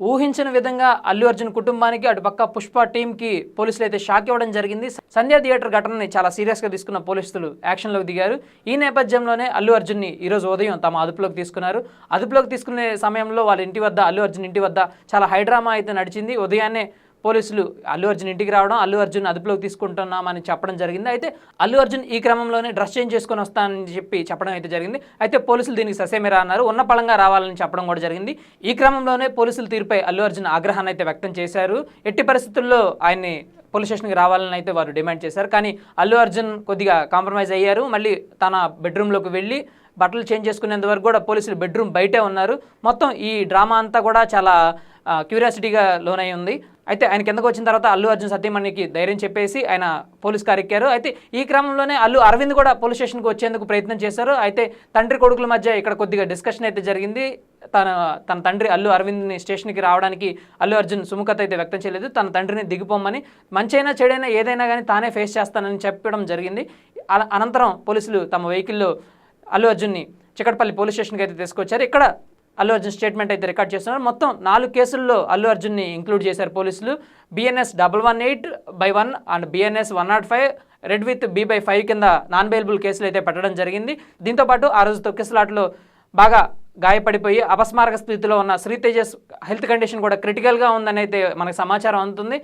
ఊహించిన విధంగా అల్లు అర్జున్ కుటుంబానికి అటు పక్క పుష్ప టీంకి పోలీసులు అయితే షాక్ ఇవ్వడం జరిగింది. సంధ్యా థియేటర్ ఘటనని చాలా సీరియస్గా తీసుకున్న పోలీసులు యాక్షన్లోకి దిగారు. ఈ నేపథ్యంలోనే అల్లు అర్జున్ని ఈరోజు ఉదయం తమ అదుపులోకి తీసుకున్నారు. అదుపులోకి తీసుకునే సమయంలో వాళ్ళ ఇంటి వద్ద అల్లు అర్జున్ ఇంటి వద్ద చాలా హైడ్రామా అయితే నడిచింది. ఉదయాన్నే పోలీసులు అల్లు అర్జున్ ఇంటికి రావడం అల్లు అర్జున్ అదుపులోకి తీసుకుంటున్నామని చెప్పడం జరిగింది. అయితే అల్లు అర్జున్ ఈ క్రమంలోనే డ్రెస్ చేంజ్ చేసుకొని వస్తానని చెప్పి చెప్పడం అయితే జరిగింది. అయితే పోలీసులు దీనికి ససేమిరా అన్నారు. ఉన్న పళంగా రావాలని చెప్పడం కూడా జరిగింది. ఈ క్రమంలోనే పోలీసుల తీరుపై అల్లు అర్జున్ ఆగ్రహాన్ని అయితే వ్యక్తం చేశారు. ఎట్టి పరిస్థితుల్లో ఆయన్ని పోలీస్ స్టేషన్కి రావాలని అయితే వారు డిమాండ్ చేశారు. కానీ అల్లు అర్జున్ కొద్దిగా కాంప్రమైజ్ అయ్యారు. మళ్ళీ తన బెడ్రూమ్లోకి వెళ్ళి బట్టలు చేంజ్ చేసుకునేంత వరకు కూడా పోలీసులు బెడ్రూమ్ బయటే ఉన్నారు. మొత్తం ఈ డ్రామా అంతా కూడా చాలా క్యూరియాసిటీగా లోనై ఉంది. అయితే ఆయన కిందకు వచ్చిన తర్వాత అల్లు అర్జున్ సత్యమణికి ధైర్యం చెప్పేసి ఆయన పోలీస్ కారు ఎక్కారు. అయితే ఈ క్రమంలోనే అల్లు అరవింద్ కూడా పోలీస్ స్టేషన్కి వచ్చేందుకు ప్రయత్నం చేశారు. అయితే తండ్రి కొడుకుల మధ్య ఇక్కడ కొద్దిగా డిస్కషన్ అయితే జరిగింది. తన తన తండ్రి అల్లు అరవింద్ని స్టేషన్కి రావడానికి అల్లు అర్జున్ సుముఖత అయితే వ్యక్తం చేయలేదు. తన తండ్రిని దిగిపోమని మంచైనా చెడైనా ఏదైనా కానీ తానే ఫేస్ చేస్తానని చెప్పడం జరిగింది. అనంతరం పోలీసులు తమ వెహికల్లో అల్లు అర్జున్ని చికటపల్లి పోలీస్ స్టేషన్కి అయితే తీసుకొచ్చారు. ఇక్కడ అల్లు అర్జున్ స్టేట్మెంట్ అయితే రికార్డ్ చేస్తున్నారు. మొత్తం నాలుగు కేసుల్లో అల్లు అర్జున్ని ఇంక్లూడ్ చేశారు పోలీసులు. BNS double one eight by one and BNS one nought five read with B by five కింద నాన్ బెయిలబుల్ కేసులు అయితే పెట్టడం జరిగింది. దీంతోపాటు ఆ రోజు తొక్కిసలాట్లో బాగా గాయపడిపోయి అపస్మారక స్థితిలో ఉన్న శ్రీ తేజస్ హెల్త్ కండిషన్ కూడా క్రిటికల్గా ఉందని అయితే మనకు సమాచారం అందుతుంది.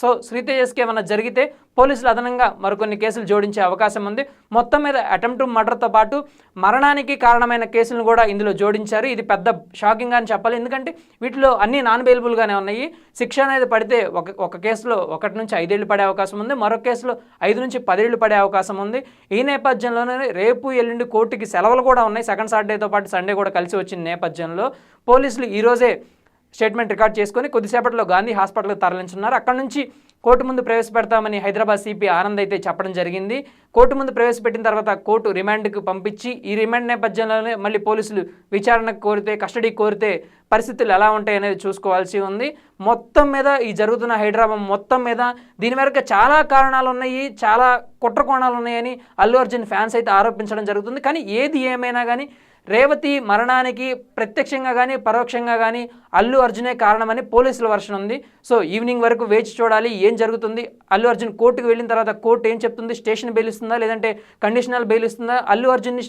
సో శ్రీతేజస్కి ఏమైనా జరిగితే పోలీసులు అదనంగా మరికొన్ని కేసులు జోడించే అవకాశం ఉంది. మొత్తం మీద అటెంప్ట్ మర్డర్తో పాటు మరణానికి కారణమైన కేసులను కూడా ఇందులో జోడించారు. ఇది పెద్ద షాకింగ్ అని చెప్పాలి. ఎందుకంటే వీటిలో అన్ని నాన్ బెయిలబుల్గానే ఉన్నాయి. శిక్ష అనేది పడితే ఒక ఒక కేసులో ఒకటి నుంచి ఐదేళ్ళు పడే అవకాశం ఉంది. మరొక కేసులో ఐదు నుంచి పదేళ్ళు పడే అవకాశం ఉంది. ఈ నేపథ్యంలోనే రేపు ఎల్లుండి కోర్టుకి సెలవులు కూడా ఉన్నాయి. సెకండ్ సాటర్డేతో పాటు సండే కూడా కలిసి వచ్చిన నేపథ్యంలో పోలీసులు ఈరోజే స్టేట్మెంట్ రికార్డ్ చేసుకొని కొద్దిసేపట్లో గాంధీ హాస్పిటల్కి తరలించున్నారు అక్కడ నుంచి కోర్టు ముందు ప్రవేశపెడతామని హైదరాబాద్ సిపి ఆనంద్ అయితే చెప్పడం జరిగింది. కోర్టు ముందు ప్రవేశపెట్టిన తర్వాత కోర్టు రిమాండ్కి పంపించి ఈ రిమాండ్ నేపథ్యంలోనే మళ్ళీ పోలీసులు విచారణ కోరితే కస్టడీ కోరితే పరిస్థితులు ఎలా ఉంటాయి అనేది చూసుకోవాల్సి ఉంది. మొత్తం మీద ఈ జరుగుతున్న హైదరాబాద్ మొత్తం మీద దీని వెనక చాలా కారణాలు ఉన్నాయి చాలా కుట్ర కోణాలు ఉన్నాయని అల్లు అర్జున్ ఫ్యాన్స్ అయితే ఆరోపించడం జరుగుతుంది. కానీ ఏది ఏమైనా కానీ రేవతి మరణానికి ప్రత్యక్షంగా కానీ పరోక్షంగా కానీ అల్లు అర్జునే కారణమని పోలీసుల వర్షన్ ఉంది. సో ఈవినింగ్ వరకు వేచి చూడాలి ఏం జరుగుతుంది? అల్లు అర్జున్ కోర్టుకు వెళ్ళిన తర్వాత కోర్టు ఏం చెప్తుంది? స్టేషన్ బెయిల్ ఇస్తుందా? లేదంటే కండిషనల్ బెయిల్ ఇస్తుందా? అల్లు అర్జున్ని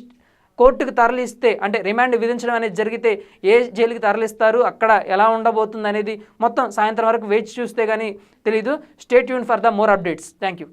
కోర్టుకు తరలిస్తే అంటే రిమాండ్ విధించడం అనేది జరిగితే ఏ జైలుకి తరలిస్తారు? అక్కడ ఎలా ఉండబోతుంది అనేది మొత్తం సాయంత్రం వరకు వేచి చూస్తే కానీ తెలీదు. Stay Yoon for the more updates thank you